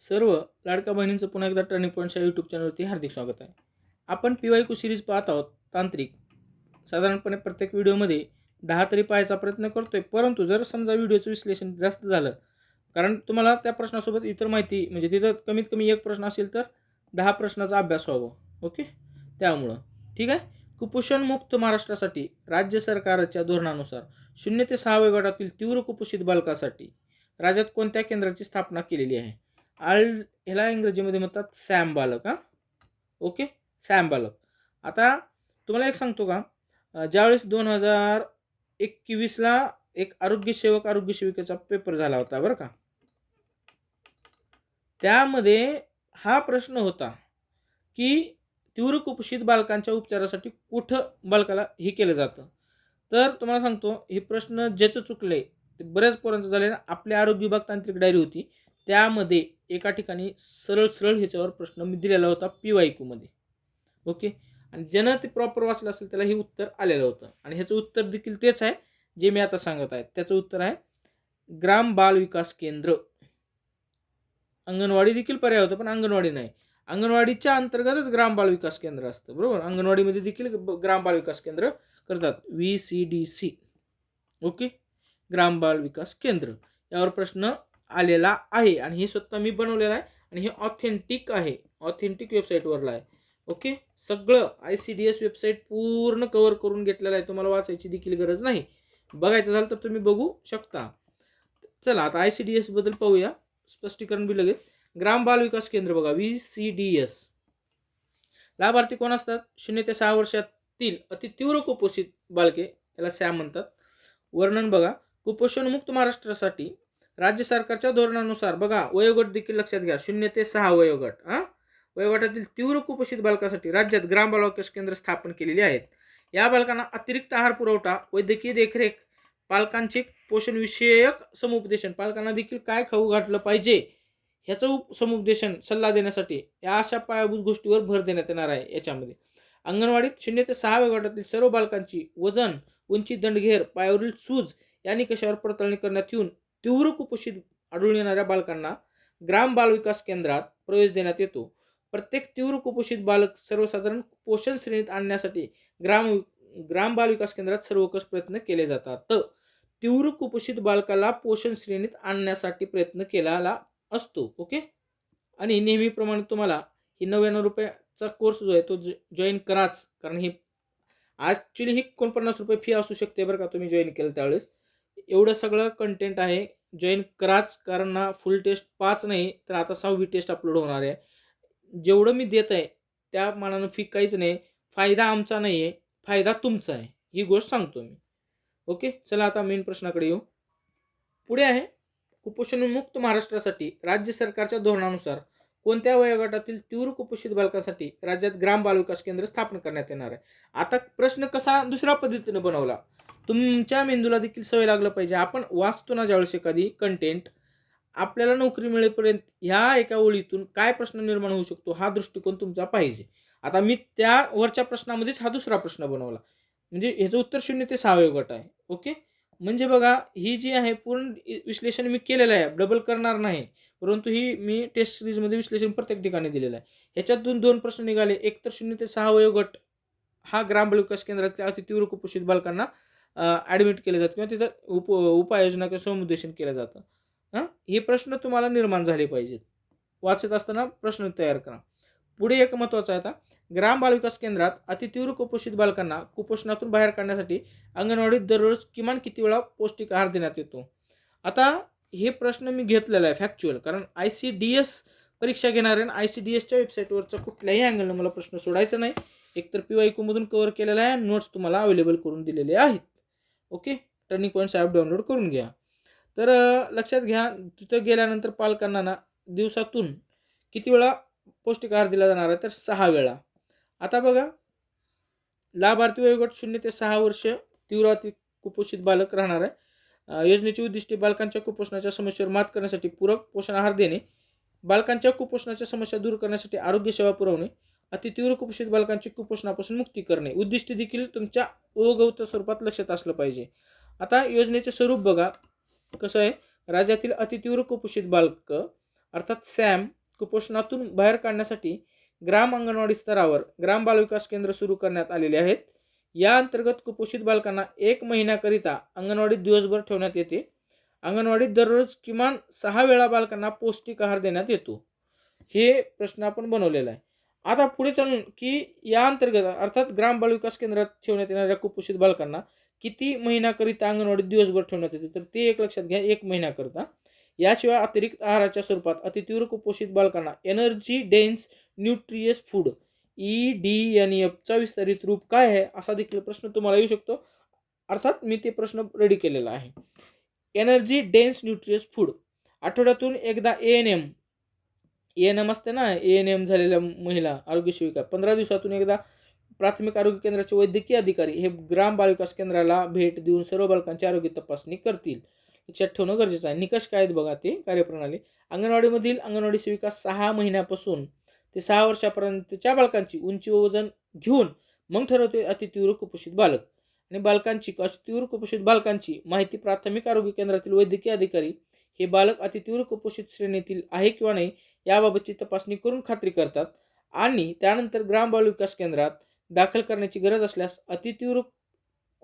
सर्व लाडका बहिणींचं पुन्हा एकदा टर्निंग पॉईंटच्या यूट्यूब चॅनलवरती हार्दिक स्वागत आहे. आपण पी वाय क्यू सिरीज पाहत आहोत तांत्रिक. साधारणपणे प्रत्येक व्हिडिओमध्ये दहा तरी पाहायचा प्रयत्न करतोय परंतु जर समजा व्हिडिओचं विश्लेषण जास्त झालं कारण तुम्हाला त्या प्रश्नासोबत इतर माहिती म्हणजे तिथं कमीत कमी एक प्रश्न असेल तर दहा प्रश्नाचा अभ्यास व्हावा ओके? त्यामुळं. ठीक आहे? कुपोषणमुक्त महाराष्ट्रासाठी राज्य सरकारच्या धोरणानुसार शून्य ते सहा वयोगटातील तीव्र कुपोषित बालकासाठी राज्यात कोणत्या केंद्राची स्थापना केलेली आहे? आल ह्याला इंग्रजीमध्ये म्हणतात सॅम बालक हां? ओके? सॅम बालक. आता तुम्हाला एक सांगतो का? ज्यावेळेस दोन हजार एकवीसला एक आरोग्य सेवक आरोग्य सेविकेचा पेपर झाला होता बरं का? त्यामध्ये हा प्रश्न होता की तीव्र कुपोषित बालकांच्या उपचारासाठी कुठं बालकाला हे केलं जातं? तर तुम्हाला सांगतो हे प्रश्न ज्याचं चुकले ते बऱ्याच पोरांचं झाले ना आपले आरोग्य विभाग तांत्रिक डायरी होती. त्यामध्ये एका ठिकाणी सरळ सरळ ह्याच्यावर प्रश्न मी दिलेला होता पी वाय क्यूमध्ये ओके? आणि ज्यानं ते प्रॉपर वाचलं असेल त्याला हे उत्तर आलेलं होतं. आणि ह्याचं उत्तर देखील तेच आहे जे मी आता सांगत आहे. त्याचं उत्तर आहे ग्राम बाल विकास केंद्र. अंगणवाडी देखील पर्याय होतं पण अंगणवाडी नाही. अंगणवाडीच्या अंतर्गतच ग्राम बाल विकास केंद्र असतं बरोबर? अंगणवाडीमध्ये देखील ग्राम बाल विकास केंद्र करतात. V C D C okay? ग्राम बाल विकास केंद्र. यावर प्रश्न आलेला आहे. आणि हे स्वतः मी बनवलेलं आहे आणि हे ऑथेंटिक आहे. ऑथेंटिक वेबसाईटवरला आहे. ओके सगळं I C D S website पूर्ण कवर करून घेतलेलं आहे. तुम्हाला वाचायची देखील गरज नाही. बघायचं झालं तर तुम्ही बघू शकता. चला आता आय सी डी एसबद्दल पाहूया. स्पष्टीकरण बी लगेच. ग्राम बाल विकास केंद्र बघा. व्ही सी डी एस लाभार्थी कोण असतात? शून्य ते सहा वर्षातील अति तीव्र कुपोषित बालके याला सॅम म्हणतात. वर्णन बघा. कुपोषणमुक्त महाराष्ट्रासाठी राज्य सरकारच्या धोरणानुसार बघा वयोगट देखील लक्षात घ्या. शून्य ते सहा वयोगट हां? वयोगटातील तीव्र कुपोषित बालकासाठी राज्यात ग्राम बाल केंद्र स्थापन केलेली आहेत. या बालकांना अतिरिक्त आहार पुरवठा वैद्यकीय देखरेख पालकांचे पोषणविषयक समुपदेशन पालकांना देखील काय खाऊ घातलं पाहिजे ह्याचं उप समुपदेशन सल्ला देण्यासाठी या अशा पायाभूत गोष्टीवर भर देण्यात येणार आहे याच्यामध्ये. अंगणवाडीत शून्य ते सहा वयोगटातील सर्व बालकांची वजन उंची दंडघेर पायावरील सूज या निकषावर पडताळणी करण्यात येऊन तीव्र कुपोषित आढळून येणाऱ्या बालकांना ग्राम बालविकास केंद्रात प्रवेश देण्यात येतो. प्रत्येक तीव्र कुपोषित बालक सर्वसाधारण पोषण श्रेणीत आणण्यासाठी ग्राम ग्राम बालविकास केंद्रात सर्वकष प्रयत्न केले जातात. तीव्र कुपोषित बालकाला पोषण श्रेणीत आणण्यासाठी प्रयत्न केलेला असतो. ओके? आणि नेहमीप्रमाणे तुम्हाला ही नव्याण्णव रुपयाचा कोर्स जो आहे तो जॉईन कराच. कारण ही ॲक्च्युली ही एकोणपन्नास रुपये फी असू शकते बरं का तुम्ही जॉईन केलं त्यावेळेस. एवढं सगळं कंटेंट आहे. जॉईन कराच कारण ना फुल टेस्ट पाच नाही तर आता सहावी टेस्ट अपलोड होणार आहे. जेवढं मी देत आहे त्या मानानं फी काहीच नाही. फायदा आमचा नाही आहे फायदा तुमचा आहे. ही गोष्ट सांगतो मी. ओके? चला आता मेन प्रश्नाकडे येऊ. पुढे आहे. कुपोषणमुक्त महाराष्ट्रासाठी राज्य सरकारच्या धोरणानुसार कोणत्या वयोगटातील तीव्र कुपोषित बालकांसाठी राज्यात ग्राम बालविकास केंद्र स्थापन करण्यात येणार आहे? आता प्रश्न कसा दुसऱ्या पद्धतीनं बनवला? तुमच्या मेंदूला देखील सवय लागलं पाहिजे. आपण वाचतो ना ज्यावेळेस एखादी कंटेंट आपल्याला नोकरी मिळेपर्यंत ह्या एका ओळीतून काय प्रश्न निर्माण होऊ शकतो हा दृष्टिकोन तुमचा पाहिजे. आता मी त्या वरच्या प्रश्नामध्येच हा दुसरा प्रश्न बनवला. म्हणजे ह्याचं उत्तर शून्य ते सहा वयोगट आहे. ओके? म्हणजे बघा ही जी आहे पूर्ण विश्लेषण मी केलेलं आहे. डबल करणार नाही. परंतु ही मी टेस्ट सिरीजमध्ये विश्लेषण प्रत्येक ठिकाणी दिलेलं आहे. ह्याच्यातून दोन प्रश्न निघाले. एक तर शून्य ते सहा वयोगट हा ग्राम विकास केंद्रातल्या अतितीव्र कुपोषित बालकांना ॲडमिट केले जातं किंवा तिथं उप उपाययोजना किंवा समुदेशन केलं जातं. हां? हे प्रश्न तुम्हाला निर्माण झाले पाहिजेत. वाचत असताना प्रश्न तयार करा. पुढे एक महत्त्वाचं आहे आता. ग्राम बालविकास केंद्रात अतितीव्र कुपोषित बालकांना कुपोषणातून बाहेर काढण्यासाठी अंगणवाडीत दररोज किमान किती वेळा पौष्टिक आहार देण्यात येतो? आता हे प्रश्न मी घेतलेला आहे फॅक्च्युअल कारण आय सी डी एस परीक्षा घेणाऱ्या आय सी डी एसच्या वेबसाईटवरचा कुठल्याही अँगलनं मला प्रश्न सोडायचा नाही. एकतर पी वाय कूमधून कव्हर केलेला आहे नोट्स तुम्हाला अवेलेबल करून दिलेले आहेत. Okay? Turning points app download करून घ्या. तर लक्षात घ्या तिथं गेल्यानंतर पालकांना ना दिवसातून किती वेळा पौष्टिक आहार दिला जाणार आहे? तर सहा वेळा. आता बघा लाभार्थी वयोगट शून्य ते सहा वर्ष तीव्रती कुपोषित बालक राहणार आहे. योजनेची उद्दिष्टे बालकांच्या कुपोषणाच्या समस्येवर मात करण्यासाठी पूरक पोषण आहार देणे बालकांच्या कुपोषणाच्या समस्या दूर करण्यासाठी आरोग्य सेवा पुरवणे अतितीव्र कुपोषित बालकांची कुपोषणापासून मुक्ती करणे. उद्दिष्ट देखील तुमच्या ओघवत स्वरूपात लक्षात असलं पाहिजे. आता योजनेचे स्वरूप बघा. कसं आहे? राज्यातील अतितीव्र कुपोषित बालक अर्थात सॅम कुपोषणातून बाहेर काढण्यासाठी ग्राम अंगणवाडी स्तरावर ग्राम बालविकास केंद्र सुरू करण्यात आलेले आहेत. या अंतर्गत कुपोषित बालकांना एक महिन्याकरिता अंगणवाडीत दिवसभर ठेवण्यात येते. अंगणवाडीत दररोज किमान सहा वेळा बालकांना पौष्टिक आहार देण्यात येतो. हे प्रश्न आपण बनवलेला आहे. आता पुढे चालून की या अंतर्गत अर्थात ग्राम बालविकास केंद्रात ठेवण्यात येणाऱ्या कुपोषित बालकांना किती महिन्याकरिता अंगणवाडीत दिवसभर ठेवण्यात येते? तर ते एक लक्षात घ्या एक महिन्याकरिता. याशिवाय अतिरिक्त आहाराच्या स्वरूपात अतितीव्र कुपोषित बालकांना energy dense nutritious food E D N एफचा विस्तारित रूप काय आहे असा देखील प्रश्न तुम्हाला येऊ शकतो. अर्थात मी ते प्रश्न रेडी केलेला आहे. एनर्जी डेन्स न्यूट्रियस फूड आठवड्यातून एकदा A N M A N M असते ना ए एन एम झालेल्या महिला आरोग्य सेविका पंधरा दिवसातून एकदा प्राथमिक आरोग्य केंद्राचे वैद्यकीय अधिकारी हे ग्राम बालविकास केंद्राला भेट देऊन सर्व बालकांची आरोग्य तपासणी करतील. लक्षात ठेवणं गरजेचं आहे. निकष काय आहेत बघा ते कार्यप्रणाली. अंगणवाडीमधील अंगणवाडी सेविका सहा महिन्यापासून ते सहा वर्षापर्यंतच्या बालकांची उंची व वजन घेऊन मग ठरवते अतितीव्र कुपोषित बालक. आणि बालकांची अतितीव्र कुपोषित बालकांची माहिती प्राथमिक आरोग्य केंद्रातील वैद्यकीय अधिकारी हे बालक अतितीव्र कुपोषित श्रेणीतील आहे किंवा नाही याबाबतची तपासणी करून खात्री करतात आणि त्यानंतर ग्राम बाल विकास केंद्रात दाखल करण्याची गरज असल्यास अतितीव्र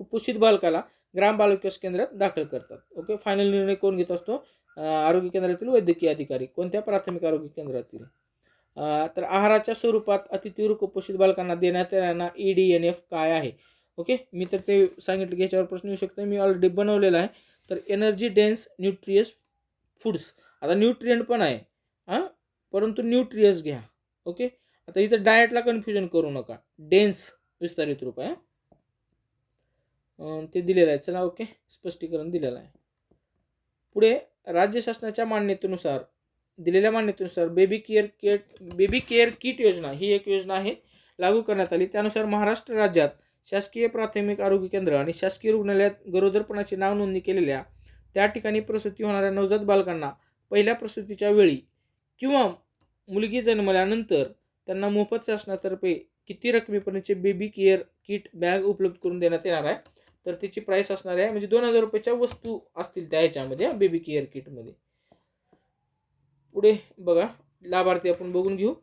कुपोषित बालकाला ग्राम बाल विकास केंद्रात दाखल करतात. ओके? फायनल निर्णय कोण घेत असतो? आरोग्य केंद्रातील वैद्यकीय अधिकारी कोणत्या प्राथमिक आरोग्य केंद्रातील? तर आहाराच्या स्वरूपात अतितीव्र कुपोषित बालकांना देण्यात येणारा ई डी एन एफ काय आहे? ओके? मी तर ते सांगितलं की याच्यावर प्रश्न येऊ शकतो. मी ऑलरेडी बनवलेला आहे. तर एनर्जी डेन्स न्यूट्रियस फूड्स आता न्यूट्रियंट पण आहे. हां परंतु न्यूट्रियस घ्या. ओके? आता इथं डाएटला कन्फ्युजन करू नका. डेन्स विस्तारित रूप आहे ते दिलेलं आहे. चला ओके? स्पष्टीकरण दिलेलं आहे. पुढे राज्य शासनाच्या मान्यतेनुसार दिलेल्या मान्यतेनुसार baby care kit baby care kit योजना ही एक योजना आहे लागू करण्यात आली. त्यानुसार महाराष्ट्र राज्यात शासकीय प्राथमिक आरोग्य केंद्र आणि शासकीय रुग्णालयात गरोदरपणाची नाव नोंदणी केलेल्या त्या ठिकाणी प्रसूती होणाऱ्या नवजात बालकांना पहिल्या प्रसूतीच्या वेळी किंवा मुलगी जन्मल्यानंतर त्यांना मोफत शासनातर्फे किती रकमेपर्यंतचे बेबी केअर किट बॅग उपलब्ध करून देण्यात येणार आहे? तर त्याची प्राईस असणार आहे म्हणजे दोन हजार रुपयाच्या वस्तू असतील त्या ह्याच्यामध्ये बेबी केअर किटमध्ये पुढे बघा लाभार्थी आपण बघून घेऊ.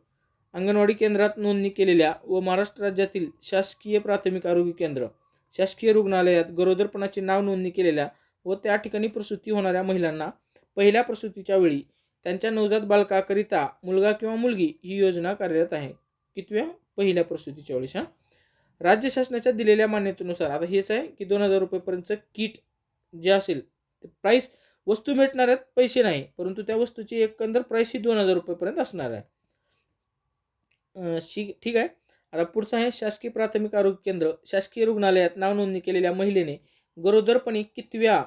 अंगणवाडी केंद्रात नोंदणी केलेल्या व महाराष्ट्र राज्यातील शासकीय प्राथमिक आरोग्य केंद्र शासकीय रुग्णालयात गरोदरपणाची नाव नोंदणी केलेल्या व त्या ठिकाणी प्रसूती होणाऱ्या महिलांना पहिल्या प्रसूतीच्या वेळी त्यांच्या नवजात बालकाकरिता मुलगा किंवा मुलगी ही योजना कार्यरत आहे. कितव्या? पहिल्या प्रसूतीच्या वेळेस हां. राज्य शासनाच्या दिलेल्या मान्यतेनुसार आता हेच आहे की दोन हजार रुपयेपर्यंतचं किट जे असेल ते प्राईस वस्तू भेटणाऱ्यात आहेत पैसे नाही परंतु त्या वस्तूची एकंदर प्राईस ही दोन हजार रुपयेपर्यंत असणार आहे. शी ठीक आहे. आता पुढचं आहे शासकीय प्राथमिक आरोग्य केंद्र. शासकीय रुग्णालयात नाव नोंदणी केलेल्या महिलेने गरोदरपणी कितव्या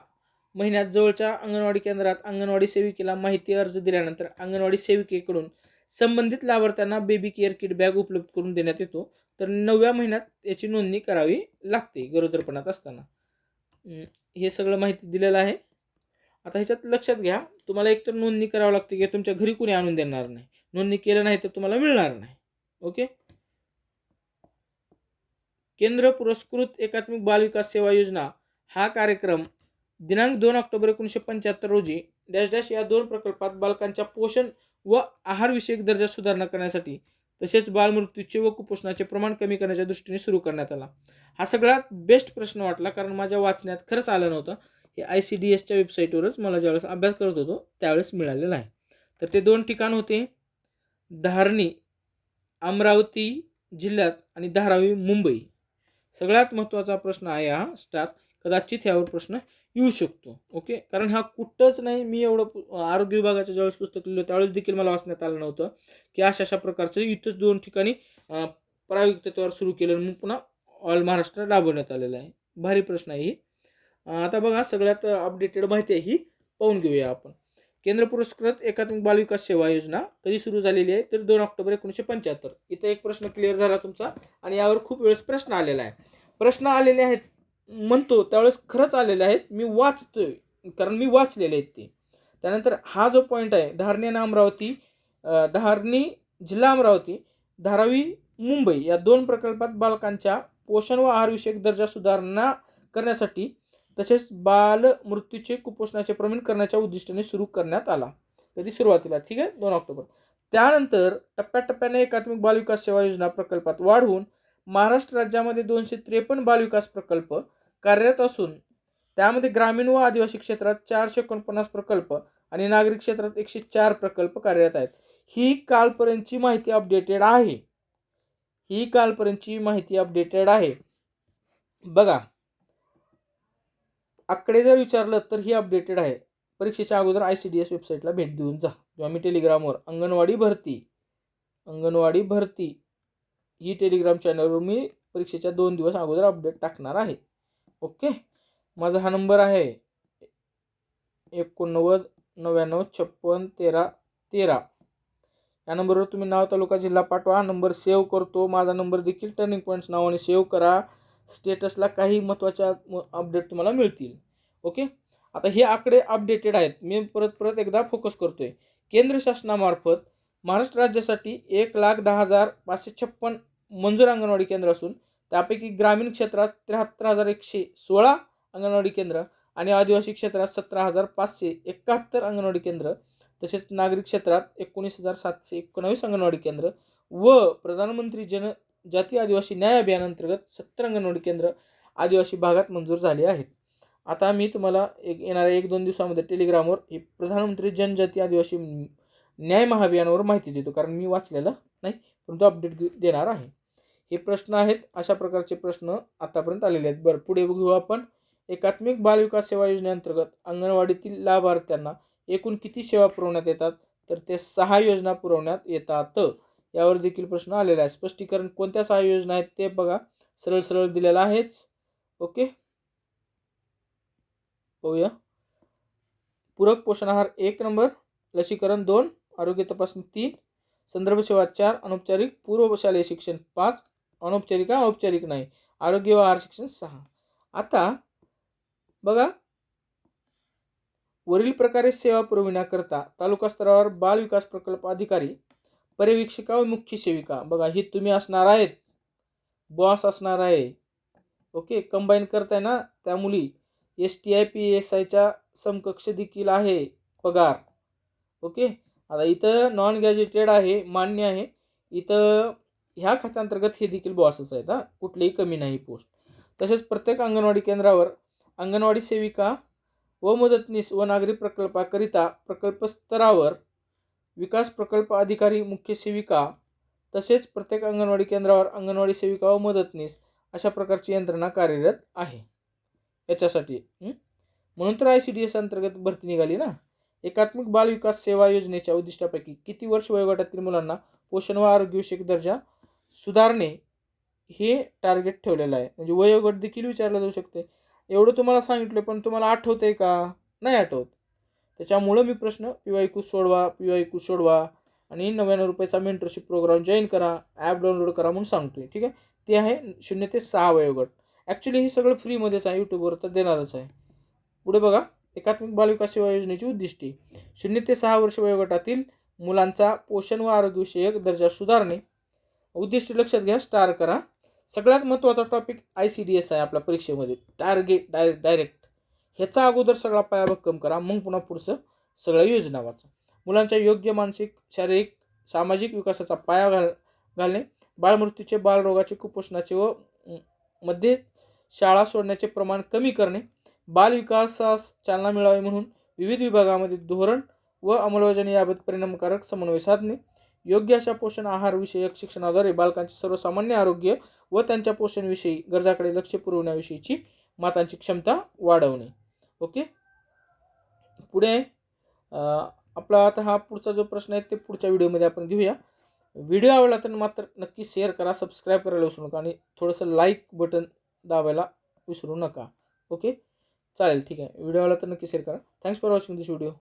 महिन्यात जवळच्या अंगणवाडी केंद्रात अंगणवाडी सेविकेला माहिती अर्ज दिल्यानंतर अंगणवाडी सेविकेकडून संबंधित लाभार्थ्यांना बेबी केअर किट बॅग उपलब्ध करून देण्यात येतो. तर नवव्या महिन्यात याची नोंदणी करावी लागते गरोदरपणात असताना. हे सगळं माहिती दिलेलं आहे. आता ह्याच्यात लक्षात घ्या तुम्हाला एकतर नोंदणी करावी लागते की तुमच्या घरी कोणी आणून देणार नाही. नोंदणी केलं नाही तर तुम्हाला मिळणार नाही. ओके? केंद्र पुरस्कृत एकात्मिक बाल विकास सेवा योजना हा कार्यक्रम दिनांक दोन ऑक्टोबर एकोणीसशे पंच्याहत्तर रोजी डॅश डॅश या दोन प्रकल्पात बालकांच्या पोषण व आहारविषयक दर्जा सुधारणा करण्यासाठी तसेच बालमृत्यूचे व कुपोषणाचे प्रमाण कमी करण्याच्या दृष्टीने सुरू करण्यात आला. हा सगळ्यात बेस्ट प्रश्न वाटला कारण माझ्या वाचण्यात खरंच आलं नव्हतं. हे आय सी डी एसच्या वेबसाईटवरच मला ज्यावेळेस अभ्यास करत होतो त्यावेळेस मिळालेलं आहे. तर ते दोन ठिकाण होते. धारणी अमरावती जिल्ह्यात आणि धारावी मुंबई. सगळ्यात महत्त्वाचा प्रश्न आहे हा स्टार. कदाचित ह्यावर प्रश्न येऊ शकतो. ओके? कारण हा कुठंच नाही मी एवढं आरोग्य विभागाच्या ज्यावेळेस पुस्तक लिहिलं त्यावेळेस देखील मला वाचण्यात आलं नव्हतं की अशा अशा प्रकारचं इथंच दोन ठिकाणी प्रायोगिक तत्वावर सुरू केलं मग पुन्हा ऑल महाराष्ट्र राबवण्यात आलेलं आहे. भारी प्रश्न आहे ही. आता बघा सगळ्यात अपडेटेड माहिती आहे ही पाहून घेऊया आपण. केंद्र पुरस्कृत एकात्मिक बालविकास सेवा योजना कधी सुरू झालेली आहे? तर दोन ऑक्टोबर एकोणीसशे पंच्याहत्तर. इथं एक प्रश्न क्लिअर झाला तुमचा आणि यावर खूप वेळेस प्रश्न आलेला आहे. प्रश्न आलेले आहेत म्हणतो त्यावेळेस खरंच आलेले आहेत. मी वाचतोय कारण मी वाचलेले आहेत ते. त्यानंतर हा जो पॉईंट आहे धारणी आणि अमरावती धारणी जिल्हा अमरावती धारावी मुंबई या दोन प्रकल्पात बालकांच्या पोषण व आहारविषयक दर्जा सुधारणा करण्यासाठी तसेच बाल मृत्यूचे कुपोषणाचे प्रमाण करण्याच्या उद्दिष्टाने सुरू करण्यात आला. कधी सुरुवातीला? ठीक आहे? दोन ऑक्टोबर. त्यानंतर टप्प्याटप्प्याने एकात्मिक बालविकास सेवा योजना प्रकल्पात वाढवून महाराष्ट्र राज्यामध्ये दोनशे त्रेपन्न बालविकास प्रकल्प कार्यरत असून त्यामध्ये ग्रामीण व आदिवासी क्षेत्रात चारशे एकोणपन्नास प्रकल्प आणि नागरिक क्षेत्रात एकशे चार प्रकल्प कार्यरत आहेत. ही कालपर्यंतची माहिती अपडेटेड आहे. ही कालपर्यंतची माहिती अपडेटेड आहे. बघा. आकडे जर विचारलं तर ही अपडेटेड आहे. परीक्षेच्या अगोदर आय सी डी एस वेबसाईटला भेट देऊन जा. किंवा मी टेलिग्रामवर अंगणवाडी भरती अंगणवाडी भरती ही टेलिग्राम चॅनलवर मी परीक्षेच्या दोन दिवस अगोदर अपडेट टाकणार आहे. ओके. माझा हा नंबर आहे एकोणनव्वद नव्याण्णव छप्पन तेरा तेरा. या नंबरवर तुम्ही नाव तालुका जिल्हा पाठवा. नंबर सेव्ह करतो. माझा नंबर देखील टर्निंग पॉईंट्स नावाने सेव्ह करा. स्टेटसला काही महत्त्वाच्या अपडेट तुम्हाला मिळतील. ओके? आता हे आकडे अपडेटेड आहेत. मी परत परत एकदा फोकस करतो आहे केंद्र शासनामार्फत महाराष्ट्र राज्यासाठी एक लाख दहा हजार पाचशे छप्पन मंजूर अंगणवाडी केंद्र असून त्यापैकी ग्रामीण क्षेत्रात त्र्याहत्तर हजार एकशे सोळा अंगणवाडी केंद्र आणि आदिवासी क्षेत्रात सतरा हजार पाचशे एकाहत्तर अंगणवाडी केंद्र तसेच नागरिक क्षेत्रात एकोणीस हजार सातशे एकोणावीस अंगणवाडी केंद्र व प्रधानमंत्री जन जाती आदिवासी न्याय अभियानांतर्गत सत्तर अंगणवाडी केंद्र आदिवासी भागात मंजूर झाली आहेत. आता मी तुम्हाला एक येणाऱ्या एक दोन दिवसामध्ये टेलिग्रामवर हे प्रधानमंत्री जनजाती आदिवासी न्याय महाअभियानावर माहिती देतो कारण मी वाचलेलं नाही परंतु अपडेट देणार आहे. हे प्रश्न आहेत अशा प्रकारचे प्रश्न आतापर्यंत आलेले आहेत. बरं पुढे बघू आपण. एकात्मिक बालविकास सेवा योजनेअंतर्गत अंगणवाडीतील लाभार्थ्यांना एकूण किती सेवा पुरवण्यात येतात? तर ते सहा योजना पुरवण्यात येतात. यावर देखील प्रश्न आलेला आहे स्पष्टीकरण कोणत्या सहा योजना आहेत ते बघा. सरळ सरळ दिलेलं आहेच. ओके. पाहूया. पूरक पोषण आहार एक नंबर लसीकरण दोन आरोग्य तपासणी तीन संदर्भ सेवा चार अनौपचारिक पूर्व शालेय शिक्षण पाच अनौपचारिक आहे, औपचारिक नाही. आरोग्य व आहार शिक्षण सहा. आता बघा वरील प्रकारे सेवा पुरविण्याकरता तालुका स्तरावर बाल विकास प्रकल्प अधिकारी पर्यवेक्षिका व मुख्य सेविका. बघा ही तुम्ही असणार आहेत. बॉस असणार आहे. ओके कंबाईन करताय ना त्या मुली. S T I P S आयच्या समकक्ष देखील आहे पगार. ओके आता इथं नॉन गॅजेटेड आहे मान्य आहे. इथं ह्या खात्यांतर्गत हे देखील बॉसच आहेत हा. कुठलीही कमी नाही पोस्ट तसेच प्रत्येक अंगणवाडी केंद्रावर अंगणवाडी सेविका व मदतनीस व नागरी प्रकल्पाकरिता प्रकल्प स्तरावर विकास प्रकल्प अधिकारी मुख्य सेविका तसेच प्रत्येक अंगणवाडी केंद्रावर अंगणवाडी सेविका व मदतनीस अशा प्रकारची यंत्रणा कार्यरत आहे. याच्यासाठी म्हणून तर आय सी डी एस अंतर्गत भरती निघाली ना. एकात्मिक बाल विकास सेवा योजनेच्या उद्दिष्टापैकी किती वर्ष वयोगटातील मुलांना पोषण व आरोग्यविषयक दर्जा सुधारणे हे टार्गेट ठेवलेलं आहे. म्हणजे वयोगट देखील विचारलं जाऊ शकते. एवढं तुम्हाला सांगितलं पण तुम्हाला आठवतंय का? नाही आठवत. त्याच्यामुळं मी प्रश्न पी वाय क्यू सोडवा पी वाय क्यू सोडवा आणि नव्याण्णव रुपयाचा मेंटरशिप प्रोग्राम जॉईन करा ॲप डाउनलोड करा म्हणून सांगतोय. ठीक आहे? ते आहे शून्य ते सहा वयोगट. ॲक्च्युली हे सगळं फ्रीमध्येच आहे यूट्यूबवर तर देणारच आहे. पुढे बघा एकात्मिक बालविकास सेवा योजनेची उद्दिष्टे. शून्य ते सहा वर्ष वयोगटातील मुलांचा पोषण व आरोग्यविषयक दर्जा सुधारणे. उद्दिष्ट लक्षात घ्या स्टार करा. सगळ्यात महत्त्वाचा topic I C D S आहे आपल्या परीक्षेमध्ये. टार्गेट डाय डायरेक्ट ह्याचा अगोदर सगळा पायाभक्कम करा मग पुन्हा पुढचं सगळ्या योजना वाचा. मुलांच्या योग्य मानसिक शारीरिक सामाजिक विकासाचा पाया घाल घालणे बाळमृत्यूचे बालरोगाचे कुपोषणाचे व मध्ये शाळा सोडण्याचे प्रमाण कमी करणे बालविकासास चालना मिळावी म्हणून विविध विभागामध्ये धोरण व अंमलबजावणी याबाबत परिणामकारक समन्वय साधणे योग्य अशा पोषण आहार विषयक शिक्षणाद्वारे बालकांचे सर्वसामान्य आरोग्य व त्यांच्या पोषणविषयी गरजाकडे लक्ष पुरवण्याविषयीची मातांची क्षमता वाढवणे. ओके? पुढे आपला आता हा पुढचा जो प्रश्न आहे ते पुढच्या व्हिडिओमध्ये आपण घेऊया. व्हिडिओ आवडला तर मात्र नक्की शेअर करा सबस्क्राईब करायला विसरू नका आणि थोडंसं लाईक बटन दाबायला विसरू नका. ओके? चालेल ठीक आहे. व्हिडिओ आवडला तर नक्की शेअर करा. Thanks for watching this video.